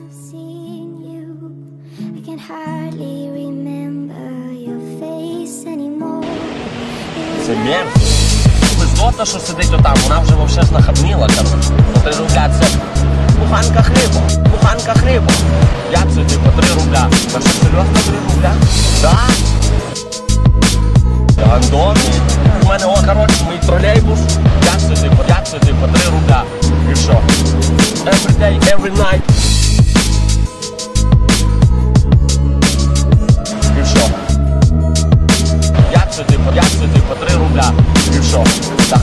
I've you. I can hardly remember your face anymore. Це мерз. Лизота, що сидить отам, вона вже вовше знахабніла, коротше. Три рубля це буханка хліба, буханка хліба. Як це, типу, три рубля? Та що, серйозно, три рубля? Да? Гандон. У мене, о, коротше, мій тролейбус. Як це, типу, як це, типу, три рубля. І що? Every day, every night.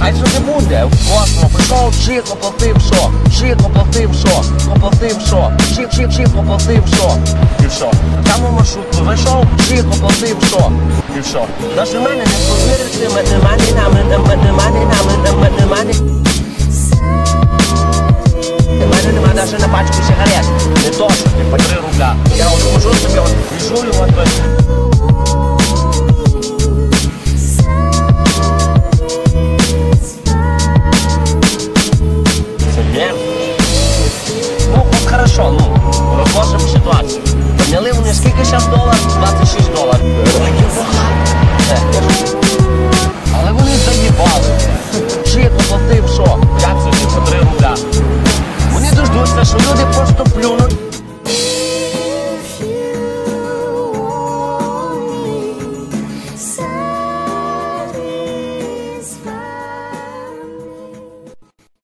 Хай що не буде. Космо прийшов, чик оплатив, що? Чик оплатив, що? Оплатив, що? Чик, чик, чик оплатив, що? І що? Там у маршрутку зайшов, чик оплатив, що? І що? Навіть мене не повірити, мене мані на мене, мене мані на мене. Нема навіть на пачку сигарет. Не то, що типу три рубля. Я от хожу собі, от віжую, от Хорошо, ну, розложимо ситуацію. Підняли вони скільки зараз доларів? 26 доларів.